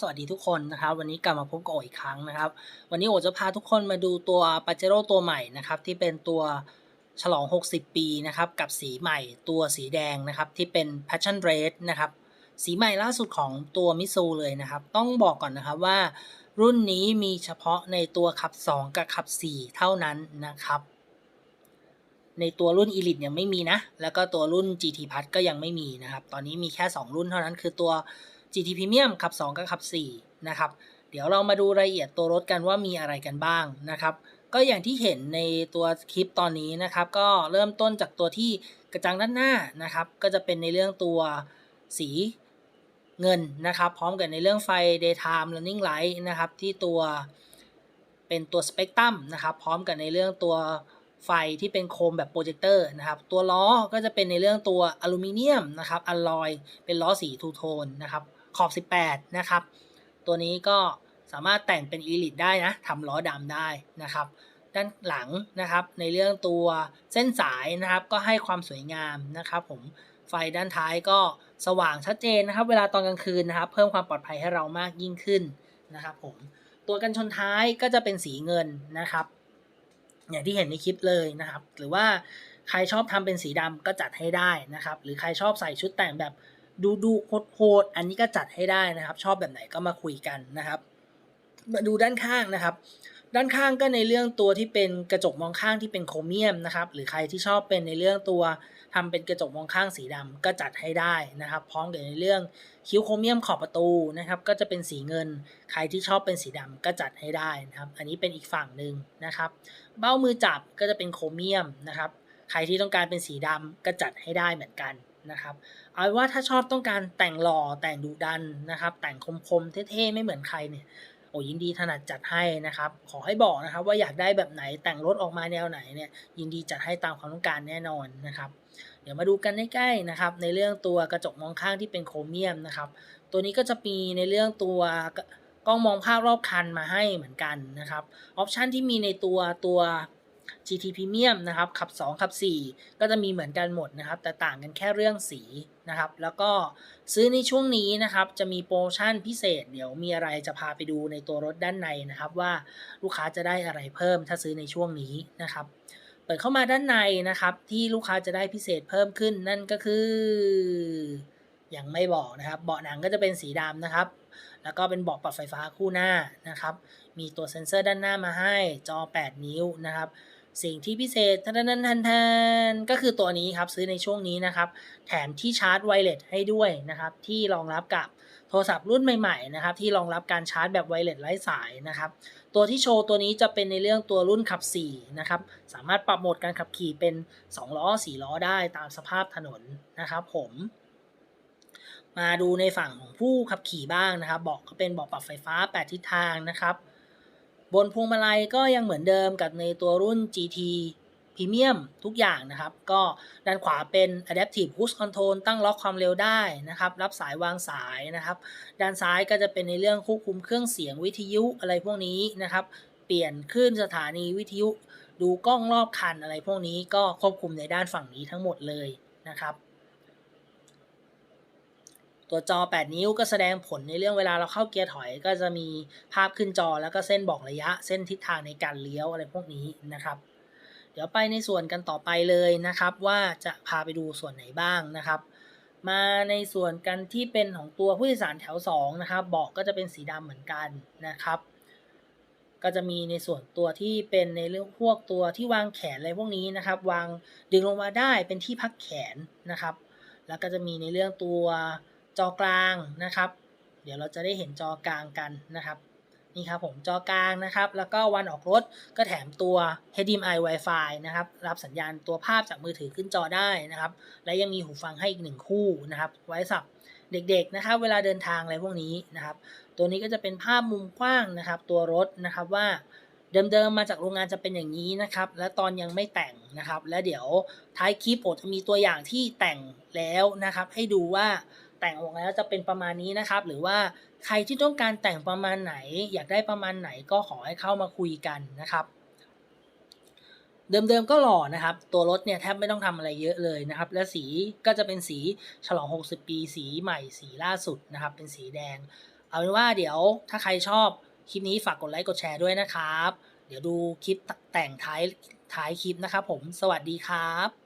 สวัสดีทุกคนนะครับ วันนี้กลับมาพบกับโออีกครั้งนะครับ วันนี้โอจะพาทุกคนมาดูตัวปาเจโร่ตัวใหม่นะครับ ที่เป็นตัวฉลอง 60 ปีนะครับ กับสีใหม่ตัวสีแดงนะครับ ที่เป็น Passion Red นะครับ สีใหม่ล่าสุดของตัวมิซูเลยนะครับ ต้องบอกก่อนนะครับว่า รุ่นนี้มีเฉพาะในตัวขับ 2 กับขับ 4 เท่านั้นนะครับ ในตัวรุ่น Elite ยังไม่มีนะ แล้วก็ตัวรุ่น GT Plus ก็ยังไม่มีนะครับ ตอนนี้มีแค่ 2 รุ่นเท่านั้นคือตัว GT Premium ขับ 2 กับขับ 4 นะครับ เดี๋ยวเรามาดูรายละเอียดตัวรถกันว่ามีอะไรกันบ้างนะครับ ก็อย่างที่เห็นในตัวคลิปตอนนี้นะครับ ก็เริ่มต้นจากตัวที่กระจังด้านหน้านะครับ ก็จะเป็นในเรื่องตัวสีเงินนะครับ พร้อมกับในเรื่องไฟ daytime running light นะครับ ที่ตัวเป็นตัว spectrum นะครับ พร้อมกับในเรื่องตัวไฟที่เป็นโคมแบบโปรเจคเตอร์นะครับ ตัวล้อก็จะเป็นในเรื่องตัวอลูมิเนียมนะครับอลลอย เป็นล้อสีทูโทนนะครับ ขอบ 18 นะครับ ตัวนี้ก็สามารถแต่งเป็น Elite ได้นะทำล้อดำได้นะครับ ด้านหลังนะครับในเรื่องตัวเส้นสายนะครับ ก็ให้ความสวยงามนะครับ ผมไฟด้านท้ายก็สว่างชัดเจนนะครับ เวลาตอนกลางคืนนะครับ เพิ่มความปลอดภัยให้เรามากยิ่งขึ้นนะครับผมตัวกันชนท้ายก็จะเป็นสีเงินนะครับ อย่างที่เห็นในคลิปเลยนะครับ หรือว่าใครชอบทำเป็นสีดำก็จัดให้ได้นะครับ หรือใครชอบใส่ชุดแต่งแบบ ดูดูโหดๆอันนี้ก็จัดให้ได้นะครับ ชอบแบบไหนก็มาคุยกันนะครับ มาดูด้านข้างนะครับ ด้านข้างก็ในเรื่องตัวที่เป็นกระจกมองข้างที่เป็นโครเมียมนะครับ หรือใครที่ชอบเป็นในเรื่องตัวทำเป็นกระจกมองข้างสีดำก็จัดให้ได้นะครับ พร้อมกับในเรื่องคิ้วโครเมียมขอบประตูนะครับ ก็จะเป็นสีเงิน ใครที่ชอบเป็นสีดำก็จัดให้ได้นะครับ อันนี้เป็นอีกฝั่งหนึ่งนะครับ เบ้ามือจับก็จะเป็นโครเมียมนะครับ ใครที่ต้องการเป็นสีดำก็จัดให้ได้เหมือนกัน นะครับเอาว่าถ้าชอบต้องการแต่งหล่อแต่งดุดันนะครับ แต่งคมๆเท่ๆไม่เหมือนใครเนี่ยโอ้ยินดีถนัดจัดให้นะครับ ขอให้บอกนะครับว่าอยากได้แบบไหนแต่งรถออกมาแนวไหนเนี่ยยินดีจัดให้ตามความต้องการแน่นอนนะครับ เดี๋ยวมาดูกันใกล้ๆนะครับ ในเรื่องตัวกระจกมองข้างที่เป็นโครเมียมนะครับ ตัวนี้ก็จะมีในเรื่องตัวกล้องมองภาพรอบคันมาให้เหมือนกันนะครับออปชันที่มีในตัวตัว GT Premium นะครับขับ 2 ขับ 4 ก็จะมีเหมือนกันหมดนะครับ แต่ต่างกันแค่เรื่องสีนะครับ แล้วก็ซื้อในช่วงนี้นะครับ จะมีโปรโมชั่นพิเศษ เดี๋ยวมีอะไรจะพาไปดูในตัวรถด้านในนะครับ ว่าลูกค้าจะได้อะไรเพิ่มถ้าซื้อในช่วงนี้นะครับ เปิดเข้ามาด้านในนะครับ ที่ลูกค้าจะได้พิเศษเพิ่มขึ้นนั่นก็คือยังไม่บอกนะครับ เบาะหนังก็จะเป็นสีดำนะครับ แล้วก็เป็นเบาะปรับไฟฟ้าคู่หน้านะครับ มีตัวเซ็นเซอร์ด้านหน้ามาให้จอ 8 นิ้วนะครับ สิ่งที่พิเศษทันทันทันทันก็คือตัวนี้ครับซื้อในช่วงนี้นะครับ แถมที่ชาร์จไวเลสให้ด้วยนะครับ ที่รองรับกับโทรศัพท์รุ่นใหม่ๆนะครับที่รองรับการชาร์จแบบไวเลสไร้สายนะครับ ตัวที่โชว์ตัวนี้จะเป็นในเรื่องตัวรุ่นขับ4นะครับสามารถปรับโหมดการขับขี่เป็น 2 ล้อ 4 ล้อได้ตามสภาพถนนนะครับ ผม มาดูในฝั่งของผู้ขับขี่บ้างนะครับเบาะก็เป็นเบาะปรับไฟฟ้า 8 ทิศทางนะครับ บนพวงมาลัยก็ยังเหมือนเดิมกับในตัวรุ่น GT Premium ทุกอย่างนะครับ ก็ด้านขวาเป็น Adaptive Cruise Control ตั้งล็อกความเร็วได้นะครับ รับสายวางสายนะครับ ด้านซ้ายก็จะเป็นในเรื่องควบคุมเครื่องเสียงวิทยุอะไรพวกนี้นะครับ เปลี่ยนคลื่นสถานีวิทยุ ดูกล้องรอบคันอะไรพวกนี้ก็ควบคุมในด้านฝั่งนี้ทั้งหมดเลยนะครับ ตัวจอ 8 นิ้วก็แสดงผลในเรื่องเวลาเราเข้าเกียร์ถอย ก็จะมีภาพขึ้นจอแล้วก็เส้นบอกระยะ เส้นทิศทางในการเลี้ยวอะไรพวกนี้นะครับ เดี๋ยวไปในส่วนกันต่อไปเลยนะครับ ว่าจะพาไปดูส่วนไหนบ้างนะครับ มาในส่วนกันที่เป็นของตัวผู้โดยสารแถว2นะครับเบาะก็จะเป็นสีดำเหมือนกันนะครับ ก็จะมีในส่วนตัวที่เป็นในเรื่องพวกตัวที่วางแขนอะไรพวกนี้นะครับ วางดึงลงมาได้เป็นที่พักแขนนะครับ แล้วก็จะมีในเรื่องตัว จอกลางนะครับ เดี๋ยวเราจะได้เห็นจอกลางกันนะครับนี่ครับผมจอกลางนะครับ แล้วก็วันออกรถก็แถมตัว HDMI Wi-Fi นะครับ รับสัญญาณตัวภาพจากมือถือขึ้นจอได้นะครับ และยังมีหูฟังให้อีกหนึ่งคู่นะครับ ไว้สับเด็กๆนะครับ เวลาเดินทางอะไรพวกนี้นะครับ ตัวนี้ก็จะเป็นภาพมุมกว้างนะครับ ตัวรถนะครับว่าเดิมๆมาจากโรงงานจะเป็นอย่างนี้นะครับ และตอนยังไม่แต่งนะครับ และเดี๋ยวท้ายคลิปผมจะมีตัวอย่างที่แต่งแล้วนะครับ ให้ดูว่า แต่งออกแล้วจะเป็นประมาณนี้นะครับ หรือว่าใครที่ต้องการแต่งประมาณไหน อยากได้ประมาณไหนก็ขอให้เข้ามาคุยกันนะครับเดิมๆก็หล่อนะครับ ตัวรถเนี่ยแทบไม่ต้องทำอะไรเยอะเลยนะครับ และสีก็จะเป็นสีฉลอง 60 ปี สีใหม่สีล่าสุดนะครับ เป็นสีแดง เอาเป็นว่าเดี๋ยวถ้าใครชอบคลิปนี้ฝากกดไลค์กดแชร์ด้วยนะครับ เดี๋ยวดูคลิปแต่งท้ายท้ายคลิปนะครับผมสวัสดีครับ